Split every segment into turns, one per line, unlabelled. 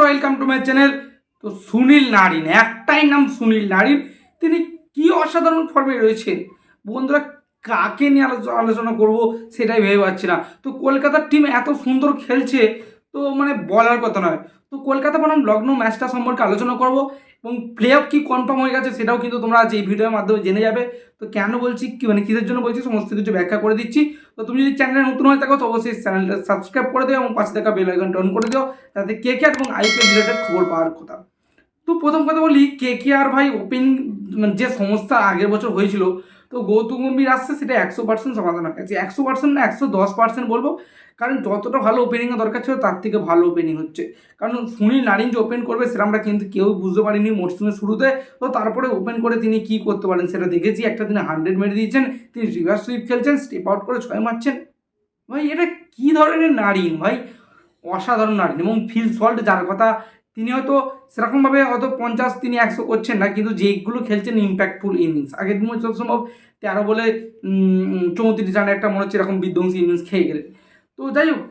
বন্ধুরা welcome to my channel তো Sunil Narine, একটাই নাম সুনীল নারিন। তিনি কি অসাধারণ ফর্মে রয়েছেন? বন্ধুরা, কাকে নিয়ে আলোচ- আলোচনা করব সেটাই ভেবে পাচ্ছি না। তো কলকাতার টিম এত সুন্দর খেলছে তো মানে বলার কথা নয়। তো কলকাতা বনাম লগ্ন ম্যাচটা সম্পর্কে আলোচনা করব এবং প্লে অফ কী কনফার্ম হয়ে গেছে সেটাও কিন্তু তোমরা আজ এই ভিডিওর মাধ্যমে জেনে যাবে। তো কেন বলছি, কী মানে কিসের জন্য বলছি, সমস্ত কিছু ব্যাখ্যা করে দিচ্ছি। তো তুমি যদি চ্যানেলে নতুন হয়ে থাকো, তো অবশ্যই চ্যানেলটা সাবস্ক্রাইব করে দিও এবং পাশে থাকা বেল আইকন অন করে দিও। যাতে কে কে এবং আইপিএল রিলেটেড খবর পাওয়ার কথা। তো প্রথম কথা বলি, কে কে আর ভাই ওপেনিং মানে যে সমস্যা আগের বছর হয়েছিল, তো গৌতম গম্ভীর আসছে, সেটা একশো পার্সেন্ট সমাধান হয়ে গেছে। একশো পার্সেন্ট না, একশো দশ পার্সেন্ট বলব, কারণ যতটা ভালো ওপেনিংয়ের দরকার ছিল, তার থেকে ভালো ওপেনিং হচ্ছে। কারণ সুনীল নারিন যে ওপেন করবে, সেটা আমরা কিন্তু কেউ বুঝতে পারিনি মরসুমের শুরুতে, তো তারপরে ওপেন করে তিনি কি করতে পারেন সেটা দেখেছি। একটা দিনে হান্ড্রেড মেরে দিয়েছেন, তিনি রিভার্স সুইপ খেলছেন স্টেপ আউট করে ছয় মারছেন। ভাই, এটা কী ধরনের নারিন? ভাই, অসাধারণ নারিন। এবং ফিল সল্ট যার কথা তিনি হয়তো সেরকমভাবে হয়তো পঞ্চাশ, তিনি একশো করছেন না, কিন্তু যেগুলো খেলছেন ইম্প্যাক্টফুল ইনিংস আগের দিন যত সম্ভব তেরো বলে চৌত্রিশ রানে একটা মনে হচ্ছে এরকম বিধ্বংসী ইনিংস খেয়ে গেলেন। তো যাই হোক,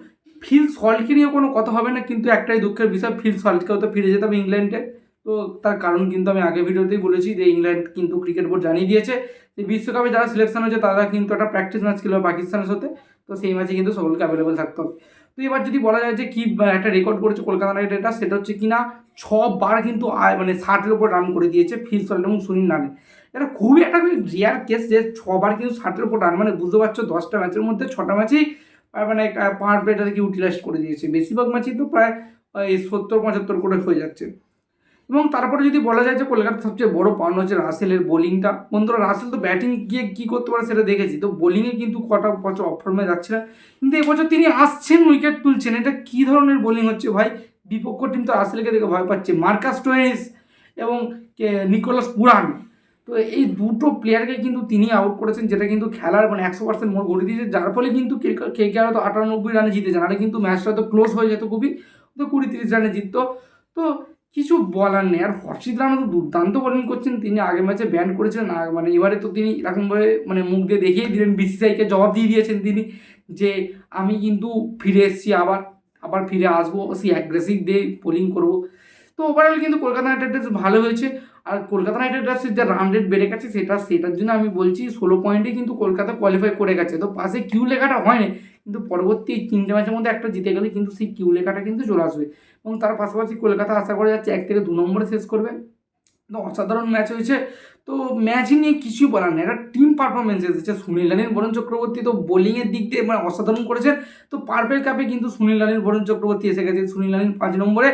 ফিল সল্টকে নিয়ে কোনো কথা হবে না, কিন্তু একটাই দুঃখের বিষয়, ফিল সল্টকেও তো ফিরে যেতে হবে ইংল্যান্ডে। তো তার কারণ কিন্তু আমি আগে ভিডিওতেই বলেছি যে ইংল্যান্ড কিন্তু ক্রিকেট বোর্ড জানিয়ে দিয়েছে যে বিশ্বকাপে যারা সিলেকশন হয়েছে, তারা কিন্তু একটা প্র্যাকটিস ম্যাচ খেলবে পাকিস্তানের সাথে। তো সেই ম্যাচে কিন্তু সকলকে অ্যাভেলেবেল থাকতে হবে। তো এবার যদি বলা যায় যে কি একটা রেকর্ড করেছে কলকাতা নাইট রাইডার্স সেটা হচ্ছে কি না, ছবার কিন্তু মানে ষাটের ওপর রান করে দিয়েছে ফিল সরেন এবং সুনীল নারায়ণ এটা খুবই একটা রিয়ার কেস যে ছবার কিন্তু ষাটের ওপর রান মানে বুঝতে পারছ দশটা ম্যাচের মধ্যে ছটা ম্যাচেই মানে মানে পাওয়ার কি ইউটিলাইজ করে দিয়েছে। বেশিরভাগ ম্যাচই তো প্রায় সত্তর, পঁচাত্তর করে হয়ে যাচ্ছে। এবং তারপরে যদি বলা যায় যে কলকাতার সবচেয়ে বড় পাওনা হচ্ছে রাসেলের বোলিংটা। বন্ধুরা, রাসেল তো ব্যাটিং গিয়ে কী করতে পারে সেটা দেখেছি। তো বোলিংয়ে কিন্তু কটা বছর অফ ফর্মে যাচ্ছে না। কিন্তু এবছর তিনি আসছেন উইকেট তুলছেন। এটা কী ধরনের বোলিং হচ্ছে ভাই? বিপক্ষ টিম তো রাসেলকে দেখে ভয় পাচ্ছে। মার্কাস টোয়েনিস এবং নিকোলাস পুরান। তো এই দুটো প্লেয়ারকে কিন্তু তিনি আউট করেছেন, যেটা কিন্তু খেলার মানে একশো পার্সেন্ট মোট ঘুরে দিয়েছে। যার ফলে কিন্তু কে কে হয়তো আটানব্বই রানে জিতেছে। নাহলে কিন্তু ম্যাচটা তো ক্লোজ হয়ে যেত খুবই। তো কুড়ি তিরিশ রানে জিততো। তো কিছু বলার নেই। আর হর্ষিত রানা তো দুর্দান্ত বোলিং করছেন। তিনি আগের ম্যাচে ব্যান করেছিলেন। মানে এবারে তো তিনি এরকমভাবে মানে মুখ দিয়ে দেখিয়ে দিলেন। বিসিসিআইকে জবাব দিয়ে দিয়েছেন তিনি যে, আমি কিন্তু ফিরে এসেছি। আবার আবার ফিরে আসব। সেই অ্যাগ্রেসিভ দিয়ে বোলিং করব। তো ওভারঅল কিন্তু কলকাতা নাইট রাইডার্স ভালো হয়েছে। আর কলকাতা নাইট রাইডার্সের যে রান রেট বেড়ে গেছে, সেটা, সেটার জন্য আমি বলছি ষোলো পয়েন্টে কিন্তু কলকাতা কোয়ালিফাই করে গেছে। তো পাশে কিউ লেখাটা হয়নি। কিন্তু পরবর্তী তিনটে ম্যাচের মধ্যে একটা জিতে গেলে কিন্তু সেই কিউ লেখাটা কিন্তু চলে আসবে। এবং তার পাশাপাশি কলকাতা আশা করা যাচ্ছে এক থেকে দু নম্বরে শেষ করবে। অসাধারণ ম্যাচ হয়েছে। তো ম্যাচ নিয়ে কিছুই বলার নেই। একটা টিম পারফরমেন্স এসেছে সুনীল লালিন বরুণ চক্রবর্তী তো বোলিংয়ের দিক দিয়ে মানে অসাধারণ করেছেন। তো পার্পেল কাপে কিন্তু সুনীল লালিন বরুণ চক্রবর্তী এসে গেছে সুনীল লালিন পাঁচ নম্বরে।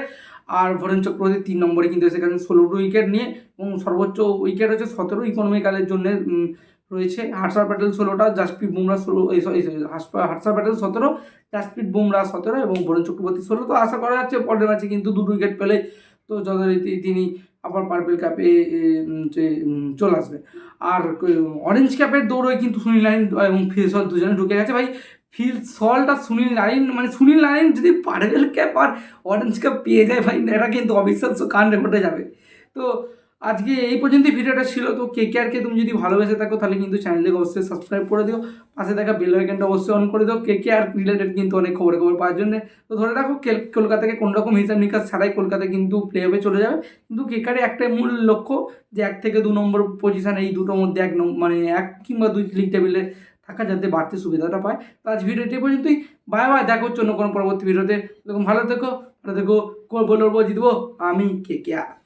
আর বরুণ চক্রবর্তী তিন নম্বরে কিন্তু এসে গেছেন ষোলোটো উইকেট নিয়ে। এবং সর্বোচ্চ উইকেট হচ্ছে সতেরো ইকোনমিক্যালের জন্য রয়েছে। হার্ষার প্যাটেল ষোলোটা জাসপ্রীত বুমরা ষোলো হার্ষার প্যাটেল সতেরো জাসপ্রীত বুমরা সতেরো এবং বরুণ চক্রবর্তী ষোলো। তো আশা করা যাচ্ছে পরের ম্যাচে কিন্তু দুটো উইকেট পেলে তো যথারীতি তিনি আবার পার্পেল ক্যাপে যে চলে আসবে। আর অরেঞ্জ ক্যাপের দৌড়ে কিন্তু সুনীল নারিন এবং ফিল সল্ট দুজনে ঢুকে গেছে। ভাই ফিল সল্ট সুনীল নারিন মানে সুনীল নারিন যদি পার্পেল ক্যাপ আর অরেঞ্জ ক্যাপ পেয়ে যায়, ভাই এটা কিন্তু অবিশ্বাস্য কান রেকর্ডে যাবে। তো আজকে এই পর্যন্তই ভিডিওটা ছিল, তো কে কে আরকে তুমি যদি ভালোবেসে থাকো, তাহলে কিন্তু চ্যানেলটাকে অবশ্যই সাবস্ক্রাইব করে দিও। পাশে থাকা বেল আইকনটা অবশ্যই অন করে দিও। কে কে আর রিলেটেড কিন্তু অনেক খবর খবর পাওয়ার জন্য। তো ধরে রাখো কে- কলকাতাকে কোনো রকম হিসাব নিকাশ ছাড়াই কলকাতা কিন্তু প্লে অফে চলে যাবে। কিন্তু কেকারে একটাই মূল লক্ষ্য যে এক থেকে দু নম্বর পজিশন এই দুটোর মধ্যে এক মানে এক কিংবা দুই লিগ টেবিলে থাকা যাতে বাড়তি সুবিধাটা পায়। তো আজ ভিডিওটি পর্যন্তই। বাই বাই দেখা অন্য কোনো পরবর্তী ভিডিওতে। ভালো থেকো ভালো থেকো বলব, জিতবো। আমি কে কে আর